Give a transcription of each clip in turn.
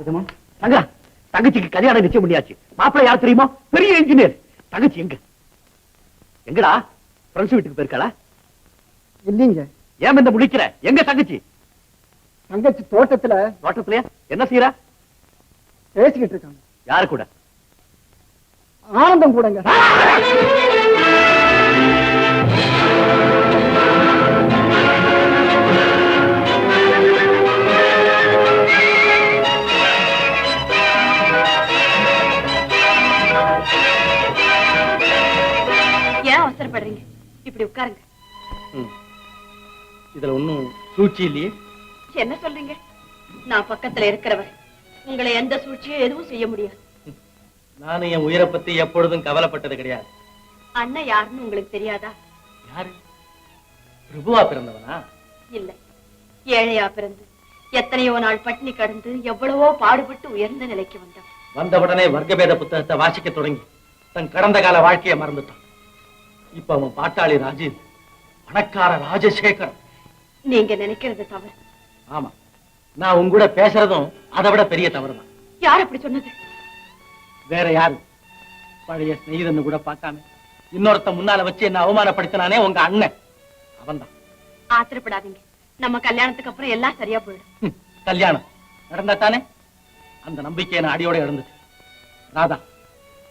விதமா தங்கா தங்கச்சிக்கு கல்யாணம் நிச்சயம் பண்ணியாச்சு. மாப்பிள்ளை யார் தெரியுமா? பெரிய இன்ஜினியர் தங்கச்சி எங்க? எங்கடா? ஃப்ரெண்ட்ஸ் வீட்டுக்கு போயிருக்காளா? இல்லீங்க. ஏன் இந்த முழிக்கிற? எங்க தங்கச்சி? தங்கச்சி தோட்டத்துல. தோட்டத்திலயா என்ன செய்யறா பேசிக்கிட்டு இருக்காங்க. யாரு கூட? ஆனந்தம் கூடங்க. அவசரப்படுறீங்க. இப்படி உட்காருங்க. இதுல ஒண்ணும் சூழ்ச்சி இல்லையே? என்ன சொல்றீங்க? நான் பக்கத்துல இருக்கிறவர் உங்களை எந்த சூழ்ச்சியும் எதுவும் செய்ய முடியாது. நானும் என் உயிரை பத்தி எப்பொழுதும் கவலைப்பட்டது கிடையாது. அண்ணன் யாருன்னு உங்களுக்கு தெரியாதா? யாரு? பிரபுவா பிறந்தவனா? இல்ல. ஏழையா பிறந்து எத்தனையோ நாள் பட்டினி கடந்து எவ்வளவோ பாடுபட்டு உயர்ந்த நிலைக்கு வந்தவன். வந்தவுடனே வர்க்கபேத புத்தகத்தை வாசிக்க தொடங்கி தன் கடந்த கால வாழ்க்கையை மறந்துட்டான். இப்ப அவன் பாட்டாளி ராஜீவ் பணக்கார ராஜசேகர் நீங்க நினைக்கிறது தவறு. ஆமா. நான் உங்க கூட பேசுறதும் அதை விட பெரிய தவறுதான். யார் அப்படி சொன்னது? வேற யாரு? பழைய ஸ்நேகிதன்னு கூட பார்க்காம இன்னொருத்த முன்னால வச்சு என்ன அவமானப்படுத்தினானே உங்க அண்ணன். அவன்தான். ஆத்திரப்படாதீங்க. நம்ம கல்யாணத்துக்கு அப்புறம் எல்லாம் சரியா போயிடும். கல்யாணம். நடந்தா தானே அந்த நம்பிக்கையை நான் அடியோட இழந்துச்சு ராதா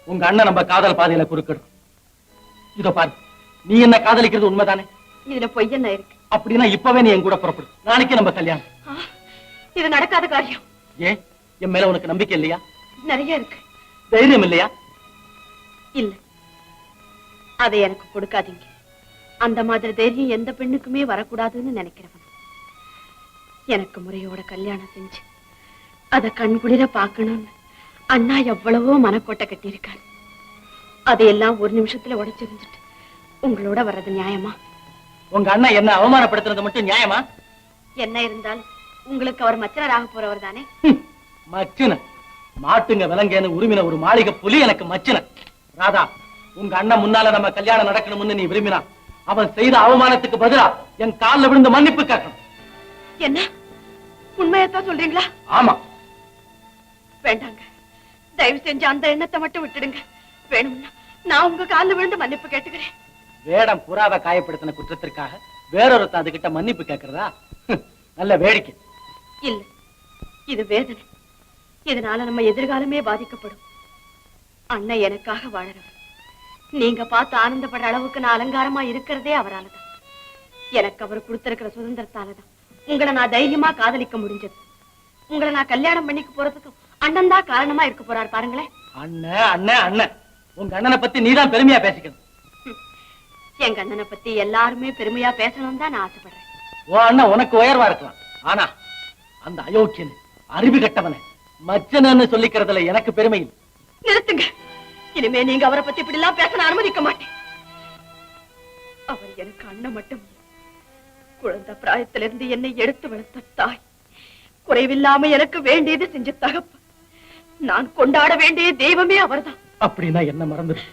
உங்க அண்ணன் நம்ம காதல் பாதையில குறுக்கிடும். இதோ பாரு. நீ என்ன காதலிக்கிறது உண்மைதானே? இதுல பொய் என்ன இருக்கு? அப்படின்னா இப்பவே நீ என் கூட புறப்படு. நாளைக்கு நம்ம கல்யாணம். இது நடக்காத காரியம். ஏன்? என் மேல உனக்கு நம்பிக்கை இல்லையா? நிறைய இருக்கு. தைரியம் இல்லையா? இல்ல. அதை எனக்கு கொடுக்காதீங்க. அந்த மாதிரி தைரியம் எந்த பெண்ணுக்குமே வரக்கூடாதுன்னு நினைக்கிறவன். எனக்கு முறையோட கல்யாணம் செஞ்சு அத கண்குளிர பார்க்கணும்னு அண்ணா எவ்வளவோ மனக்கோட்டை கட்டியிருக்காரு. அதையெல்லாம் ஒரு நிமிஷத்துல உடைச்சிருந்துட்டு உங்களோட வர்றது நியாயமா? உங்க அண்ணன் என்ன அவமானப்படுத்துறது மட்டும் நியாயமா? என்ன இருந்தாலும் உங்களுக்கு அவர் மச்சனராக போறவர் தானே? மச்சின மாட்டுங்க விலங்கேன்னு உரிமின ஒரு மாளிகை புலி எனக்கு மச்சின ராதா உங்க அண்ணன் முன்னால நம்ம கல்யாணம் நடக்கணும்னு நீ விரும்பினா அவன் செய்த அவமானத்துக்கு பதிலா என் கால்ல விழுந்து மன்னிப்பு கேட்கணும். என்ன? உண்மையத்தான் சொல்றீங்களா? ஆமா. வேண்டாங்க. தயவு செஞ்சு அந்த எண்ணத்தை மட்டும் விட்டுடுங்க. வேணும்னா. நான் உங்க கால்ல விழுந்து மன்னிப்பு கேட்டுக்கிறேன். வேடம் புறாவை காயப்படுத்தின குற்றத்திற்காக வேறொருத்த அதுகிட்ட மன்னிப்பு கேட்கறதா நல்ல வேடிக்கை. இல்ல இது வேதனை. இதனால நம்ம எதிர்காலமே பாதிக்கப்படும். அண்ணன் எனக்காக வாழறவர். நீங்க பார்த்து ஆனந்தப்படுற அளவுக்கு நான் அலங்காரமா இருக்கிறதே அவராலதான். எனக்கு அவர் கொடுத்திருக்கிற சுதந்திரத்தாலதான். உங்களை நான் தைரியமா காதலிக்க முடிஞ்சது. உங்களை நான் கல்யாணம் பண்ணிக்க போறதுக்கு அண்ணன் தான் காரணமா இருக்க போறார் பாருங்களேன். அண்ணன் அண்ணன் அண்ணன். உங்க அண்ணனை பத்தி நீதான் பெருமையா பேசிக்கணும். எங்க அண்ணனை பத்தி எல்லாருமே பெருமையா பேசணும் தான் நான் ஆசைப்படுறேன். உன் அண்ணன் உனக்கு உயர்வா இருக்கலாம். ஆனா அந்த அயோக்கியன் அறிவு கட்டவனை மச்சனன்னு சொல்லிக்கிறதுல எனக்கு பெருமை நிறுத்துங்க. இனிமே நீங்க அவரை பத்தி இப்படி எல்லாம் பேச அனுமதிக்க மாட்டேன். அவர் எனக்கு அண்ணன் மட்டும். குழந்தை பிராயத்திலிருந்து என்னை எடுத்து வளர்த்த தாய். குறைவில்லாம எனக்கு வேண்டியது செஞ்ச தகப்பு நான் கொண்டாட வேண்டிய தெய்வமே அவர்தான். அப்படின்னா என்ன மறந்துரு.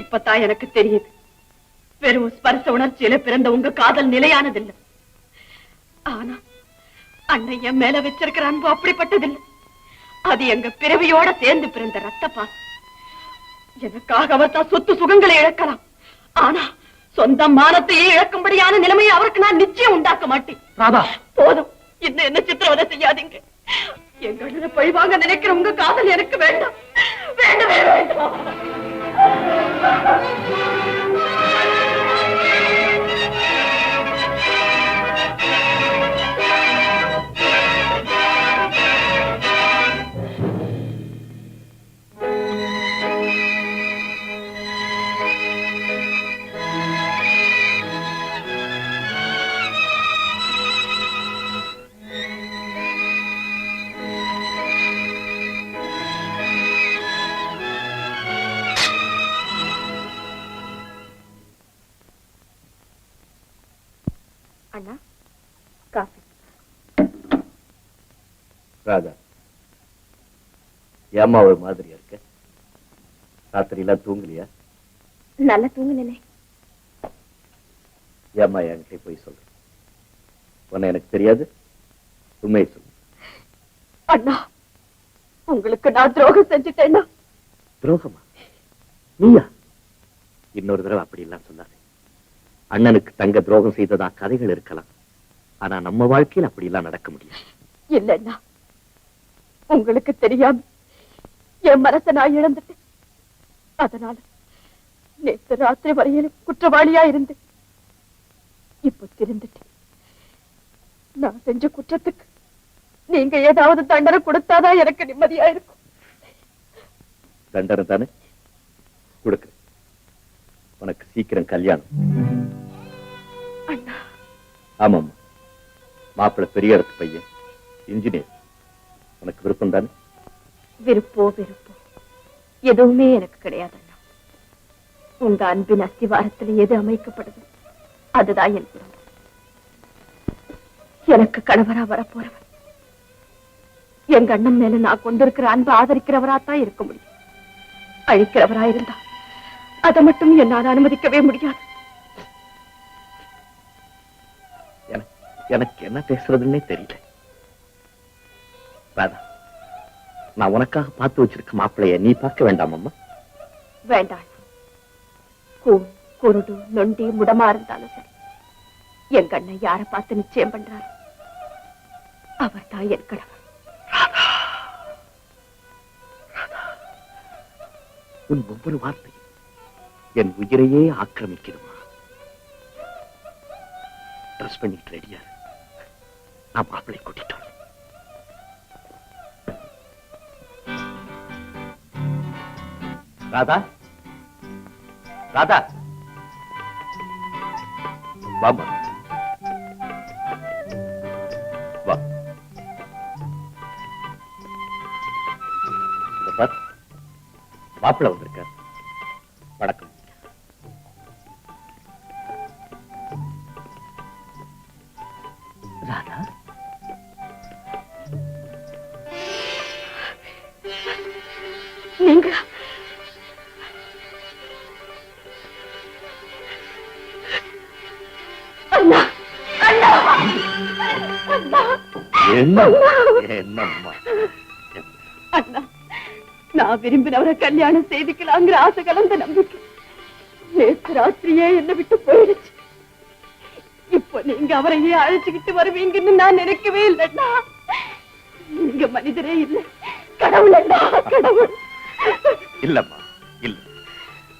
இப்பதான் எனக்கு தெரியுது. வெறும் ஸ்பர்ச உணர்ச்சியில பிறந்த உங்க காதல் நிலையானதில்லை. ஆனா அண்ணன் என் மேல வச்சிருக்கிற அன்பு அப்படிப்பட்டதில்லை. அது எங்க பிறவியோட சேர்ந்து பிறந்த ரத்த பாசம் எனக்காக அவர் தான் சொத்து சுகங்களை இழக்கலாம். ஆனா சொந்த மானத்தையே இழக்கும்படியான நிலைமையை அவருக்கு நான் நிச்சயம் உண்டாக்க மாட்டேன். போதும். இன்னும் என்ன சித்திரவதை செய்யாதீங்க. எங்க பழி பழிவாங்க நினைக்கிற உங்க காதல் எனக்கு வேண்டாம். வேண்டவே வேண்டாம். ராதா ஏம்மா ஒரு மாதிரியா இருக்க? ராத்திரி எல்லாம் தூங்கலையா? நல்லா தூங்குனேனே. ஏம்மா என்கிட்ட போய் சொல்லு. உன்னை எனக்கு தெரியாது உண்மையை சொல்லு. அண்ணா உங்களுக்கு நான் துரோகம் செஞ்சுட்டேன்னா துரோகமா? நீயா? இன்னொரு தடவை அப்படி எல்லாம் சொல்லாதே. அண்ணனுக்கு தங்க துரோகம் செய்ததா கதைகள் இருக்கலாம். ஆனா நம்ம வாழ்க்கையில் அப்படி எல்லாம் நடக்க முடியாது. இல்லைன்னா உங்களுக்கு தெரியாம என் மனசை நான் இழந்துட்டேன். அதனால நேத்து ராத்திரி வரையிலும் குற்றவாளியா இருந்தேன். இப்போ திருந்துட்டேன். நான் செஞ்ச குற்றத்துக்கு நீங்க ஏதாவது தண்டனை கொடுத்தாதான் எனக்கு நிம்மதியா இருக்கும். தண்டனை தானே? கொடுக்குறேன் உனக்கு சீக்கிரம் கல்யாணம். அண்ணா. ஆமாம்மா. மாப்பிள்ளை பெரிய இடத்து பையன். இன்ஜினியர். உனக்கு விருப்பம் தானே? விருப்போ விருப்போ. எதுவுமே எனக்கு கிடையாது அண்ணா உங்க அன்பின் அஸ்திவாரத்தில் எது அமைக்கப்படுது அதுதான் என் குடும்பம் எனக்கு கணவரா வரப்போறவர் எங்க அண்ணன் மேல நான் கொண்டிருக்கிற அன்பு ஆதரிக்கிறவரா தான் இருக்க முடியும். அழிக்கிறவரா இருந்தா அதை மட்டும் என்னால் அனுமதிக்கவே முடியாது. எனக்கு என்ன பேசுறதுன்னே தெரியல. ராதா நான் உனக்காக பார்த்து வச்சிருக்க மாப்பிள்ளைய நீ பார்க்க வேண்டாம் அம்மா. வேண்டாம். குருடு நொண்டி முடமா இருந்தாலும் சரி. எங்க அண்ணன் யாரை பார்த்து நிச்சயம் பண்றாரு? அவர் தான் என் கணவர். உன் ஒவ்வொரு வார்த்தையும் என் உயிரையே ஆக்கிரமிக்கிறமா ட்ரெஸ் பண்ணிட்டு ரெடியா. நான் மாப்பிள்ளை கூட்டிட்டு ராதா? ராதா? வாமா வா. இந்த பார் மாப்பிள்ளை வந்திருக்கார். வணக்கம். அண்ணா. நான் விரும்பினவரை கல்யாணம் செய்துக்கலாங்கிற ஆசை கலந்த நம்பிக்கை நேற்று ராத்திரியே என்னை விட்டு போயிடுச்சு. இப்போ நீங்க அவரையே அழைச்சுக்கிட்டு வருவீங்கன்னு நான் நினைக்கவே இல்லைண்ணா. நீங்க மனிதரே இல்லை. கடவுள் இல்லம்மா இல்ல.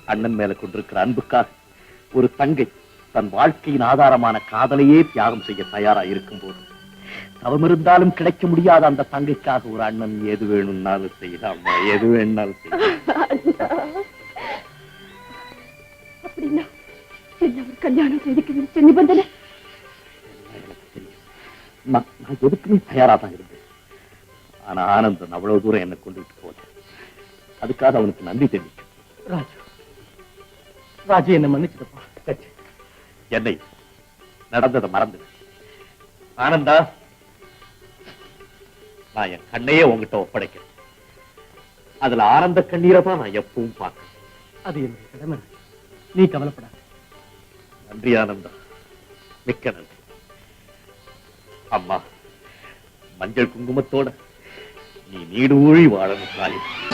அண்ணன் மேல கொண்டிருக்கிற அன்புக்காக ஒரு தங்கை தன் வாழ்க்கையின் ஆதாரமான காதலையே தியாகம் செய்ய தயாரா இருக்கும் போது தவம் இருந்தாலும் கிடைக்க முடியாத அந்த தங்கைக்காக ஒரு அண்ணன் எது வேணும்னாலும் செய்யலாம்மா எது வேணும்னாலும் செய்யலாம். கல்யாணம் செய்துக்க நிபந்தனை? நான் எதுக்குமே தயாரா தான் இருந்தேன். ஆனா ஆனந்தன் அவ்வளவு தூரம் என்னை கொண்டுட்டு போல அதுக்காக அவனுக்கு நன்றி தெரிவிக்கும் ராஜு. ராஜு என்ன மன்னிச்சிருப்பா சரி. என்னை நடந்ததை மறந்து ஆனந்தா நான் என் கண்ணையே உங்ககிட்ட ஒப்படைக்கிறேன். அதுல ஆனந்த கண்ணீரை தான் நான் எப்பவும் பார்க்கிறேன். அது என்னுடைய கடமை. நீ கவலைப்படாத. நன்றி ஆனந்தா. மிக்க நன்றி. அம்மா மஞ்சள் குங்குமத்தோட நீ நீடூழி வாழணும் தாய்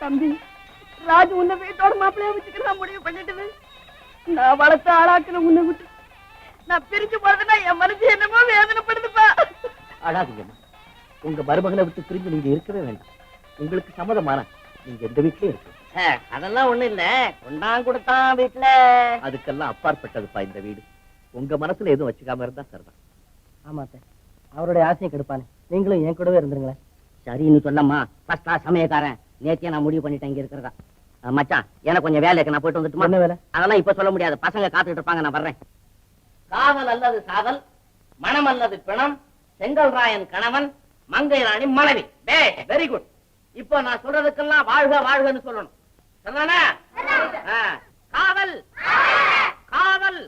தம்பி ராஜ் உன்னை வீட்டோட மாப்பிள்ளைய வச்சுக்கிற நான் முடிவு பண்ணிட்டு நான் வளர்த்த ஆளாக்குன உன்னை விட்டு நான் பிரிச்சு போறதுன்னா என் மனசு என்னமோ வேதனைப்படுதுப்பா. அழாதீங்கம்மா உங்க மருமகளை விட்டு பிரிஞ்சு நீங்க இருக்கவே வேண்டாம். உங்களுக்கு சம்மதமான நீங்க எந்த வீட்லயும் இருக்கு அதெல்லாம் ஒண்ணு இல்ல. கொண்டான் கொடுத்தான் வீட்டுல அதுக்கெல்லாம் அப்பாற்பட்டதுப்பா இந்த வீடு. உங்க மனசுல எதுவும் வச்சுக்காம இருந்தா சரிதான். ஆமா சார் அவருடைய ஆசையை கெடுப்பானே. நீங்களும் என் கூடவே இருந்துருங்களேன். சரின்னு சொல்லம்மா ஃபர்ஸ்டா சமயக்காரன். நேத்தியே நான் முடிவு பண்ணிட்டேன் இங்க இருக்கிறதா. மச்சான் எனக்கு கொஞ்சம் வேலை இருக்கு. நான் போயிட்டு வந்துட்டுமா? என்ன வேலை? அதெல்லாம் இப்ப சொல்ல முடியாது. பசங்க காத்துக்கிட்டு இருப்பாங்க நான் வர்றேன். காதல் அல்லது சாதல் மனம் அல்லது பிணம் செங்கல் ராயன் கணவன் மங்கை ராணி மனைவி வெரி குட் இப்ப நான் சொல்றதுக்கெல்லாம் வாழ்க வாழ்கன்னு சொல்லணும். சரிதானே? காவல். காவல்.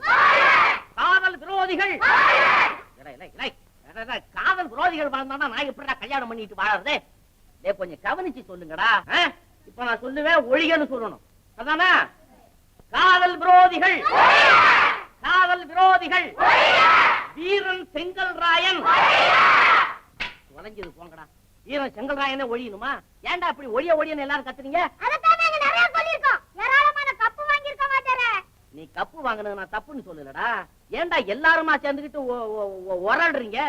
காவல் விரோதிகள். காவல் காதல் விரோதிகள் வாழ்ந்தானா நான் எப்படிடா கல்யாணம் பண்ணிட்டு வாழறது. கொஞ்சம் கவனிச்சு சொல்லுங்கடா. இப்ப நான் சொல்லுவேன் ஒழிகன்னு சொல்லணும். அதானே காதல் விரோதிகள். காதல் விரோதிகள். வீரன் செங்கல் ராயன் தொலைஞ்சது போங்கடா. வீரன் செங்கல் ராயனே ஒழியணுமா? ஏன்டா அப்படி ஒழிய ஒழியன்னு எல்லாரும் கத்துறீங்க நீ கப்பு வாங்கினது நான் தப்புன்னு சொல்லலடா. ஏன்டா எல்லாருமா ஒ- உரள்றீங்க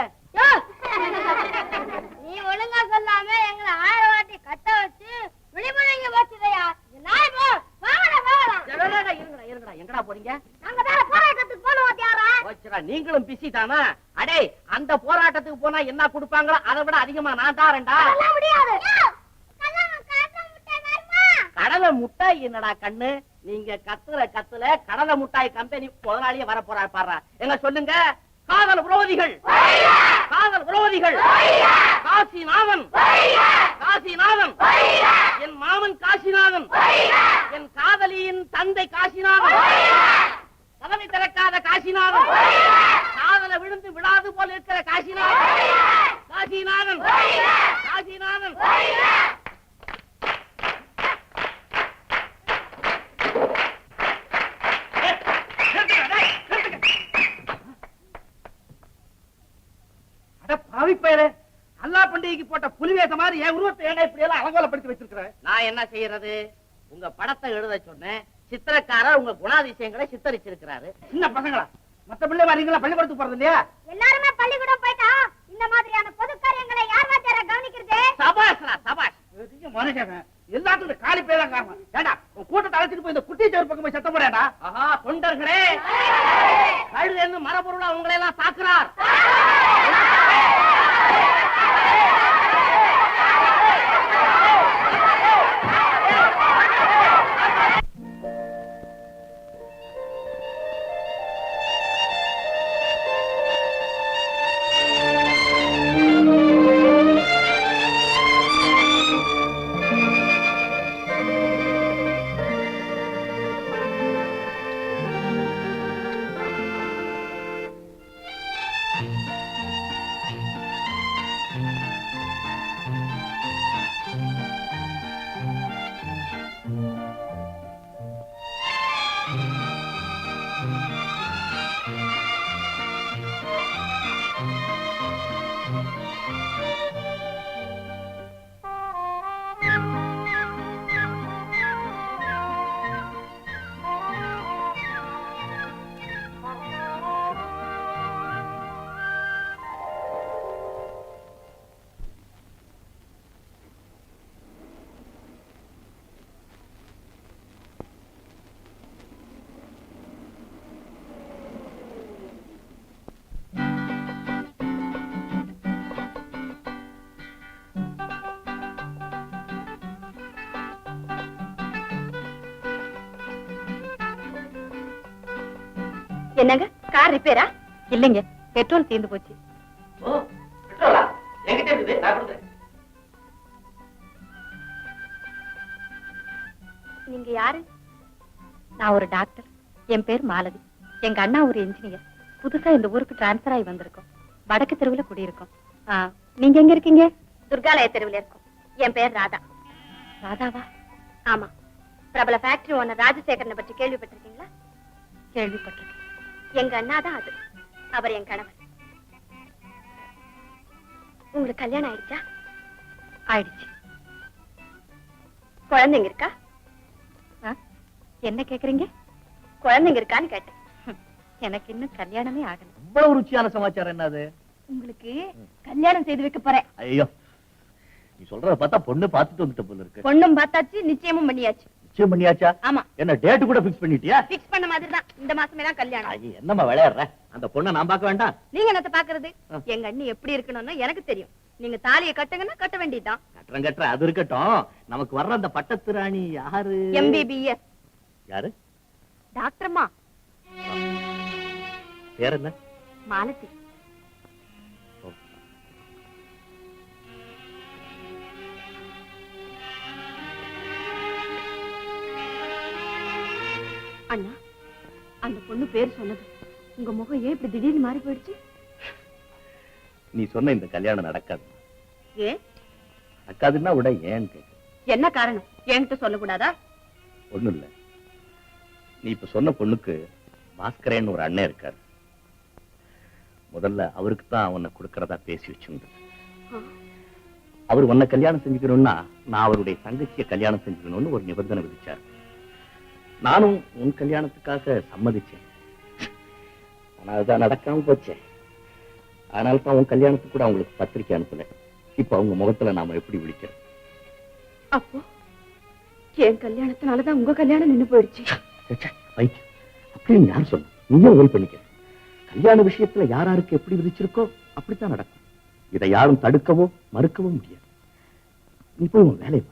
நீ ஒழுங்கா சொல்லாம எங்களை ஆயிரம் வாட்டி கட்ட வச்சு விழிமுழங்கி வச்சுதையா எங்கடா போறீங்க? நீங்களும் பிஸி தானா? அடே அந்த போராட்டத்துக்கு போனா என்ன கொடுப்பாங்களோ அதை விட அதிகமா நான் தாரேன்டா. கடலை முட்டாய் என்னடா கண்ணு? நீங்க கத்துற கத்துல கடலை முட்டாய் கம்பெனி முதலாளியே வர போறா பாரு எங்க சொல்லுங்க? காதல் விரோதிகள். காதல் விரோதிகள். காசிநாதன் காசிநாதன். என் மாமன் காசிநாதன். என் காதலியின் தந்தை காசிநாதன். கதவை திறக்காத காசிநாதன். காதல விழுந்து விழாது போல இருக்கிற காசிநாதன். காசிநாதன். காசிநாதன். அட பாவி பயலே அல்லா பண்டிகைக்கு போட்ட புலிவேச மாதிரி என் உருவத்தை ஏன்டா இப்படி எல்லாம் அலங்கோலப்படுத்தி வச்சிருக்கிற? நான் என்ன செய்யறது? உங்க படத்தை எழுத சொன்னேன். சித்திரக்காரர் உங்க குணாதிசயங்களை சித்தரிச்சிருக்கிறாரு. சின்ன பசங்களா? மத்த பிள்ளை வரீங்களா பள்ளிக்கூடத்துக்கு போறது இல்லையா? எல்லாருமே பள்ளிக்கூடம் போயிட்டா இந்த மாதிரியான பொது காரியங்களை யார் வாத்தியாரா கவனிக்கிறது? சபாஷ்ரா சபாஷ். பெரிய மனுஷன். எல்லாத்துக்கும் இந்த காலி பேர் தான் காரணம். ஏடா உன் கூட்டத்தை அழைச்சிட்டு போய் இந்த குட்டி சவர் பக்கம் போய் சத்தம் போடாடா ஆஹா தொண்டர்களே. கழுதன்னு மரபொருளா உங்களை எல்லாம் தாக்குறார். என்னங்க? கார் ரிப்பேரா இல்லைங்க. பெட்ரோல் தீர்ந்து போச்சு. நீங்க யாரு? நான் ஒரு டாக்டர் என் பேர் மாலதி. எங்க அண்ணா ஒரு இன்ஜினியர் புதுசா இந்த ஊருக்கு டிரான்ஸ்பர் ஆகி வந்திருக்கோம். வடக்கு தெருவுல குடியிருக்கோம். நீங்க எங்க இருக்கீங்க? துர்காலய தெருவுல இருக்கோம். என் பேர் ராதா. ராதாவா? ஆமா. பிரபல ஃபேக்டரி ஓனர் ராஜசேகரனை பற்றி கேள்விப்பட்டிருக்கீங்களா? கேள்விப்பட்டிருக்கேன். எங்க அண்ணா தான் அது. அவர் என் கணவர். உங்களுக்கு கல்யாணம் ஆயிடுச்சா? ஆயிடுச்சு. குழந்தைங்க இருக்கா? என்ன கேக்குறீங்க? குழந்தைங்க இருக்கான்னு கேட்டேன். எனக்கு இன்னும் கல்யாணமே ஆகல. இவ்வளவு ருச்சியான சமாச்சாரம் என்னது? உங்களுக்கு கல்யாணம் செய்து வைக்க போறேன். ஐயோ. நீ சொல்றத பார்த்தா பொண்ணு பார்த்துட்டு வந்துட்ட போல இருக்கு. பொண்ணும் பார்த்தாச்சு நிச்சயமும் பண்ணியாச்சு. நிச்சயம் பண்ணியாச்சா? ஆமா. என்ன டேட் கூட ஃபிக்ஸ் பண்ணிட்டியா? பிக்ஸ் பண்ண மாதிரி தான் இந்த மாசமே தான் கல்யாணம். ஐயே, என்னம்மா விளையாடுற? அந்த பொண்ணை நான் பார்க்க வேண்டாம். நீங்க என்னத்த பாக்குறது. எங்க அண்ணி எப்படி இருக்கணும்னு எனக்கு தெரியும். நீங்க தாலியை கட்டுங்கன்னா கட்ட வேண்டியதுதான். கட்டுறேன் கட்டுறேன். அது இருக்கட்டும். நமக்கு வர்ற அந்த பட்டத்து ராணி யாரு எம்பிபிஎஸ் யாரு? டாக்டர்மா. பேர் என்ன? மாலதி. அண்ணா அந்த பொண்ணு பேர் சொன்னது. உங்க முகம் ஏன் இப்படி திடீர்னு மாறி போயிடுச்சு? நீ சொன்ன இந்த கல்யாணம் நடக்காது ஏன்? நடக்காதுன்னா விட கேட்க என்ன காரணம்? என்கிட்ட சொல்லக்கூடாதா? ஒண்ணும் இல்ல நீ இப்ப சொன்ன பொண்ணுக்கு பாஸ்கரேன்னு ஒரு அண்ணன் இருக்காரு. முதல்ல அவருக்கு தான் உன்னை கொடுக்கறதா பேசி வச்சிருந்தது. அவர் உன்னை கல்யாணம் செஞ்சுக்கணும்னா நான் அவருடைய தங்கச்சியை கல்யாணம் செஞ்சுக்கணும்னு ஒரு நிபந்தனை விதிச்சார். நானும் உன் கல்யாணத்துக்காக சம்மதிச்சேன். ஆனா அதுதான் நடக்காம போச்சே. அதனால தான் உன் கல்யாணத்துக்கு கூட அவங்களுக்கு பத்திரிக்கை அனுப்பல இப்ப அவங்க முகத்துல நாம எப்படி விழிக்கிறோம்? அப்போ என் கல்யாணத்தினாலதான் உங்க கல்யாணம் நின்னு போயிடுச்சு. அப்படின்னு யார் சொன்ன? நீயும் ஓல் பண்ணிக்க. கல்யாண விஷயத்துல யார் யாருக்கு எப்படி விதிச்சிருக்கோ அப்படித்தான் நடக்கும். இதை யாரும் தடுக்கவோ மறுக்கவோ முடியாது. நீ போய் உன் வேலையை.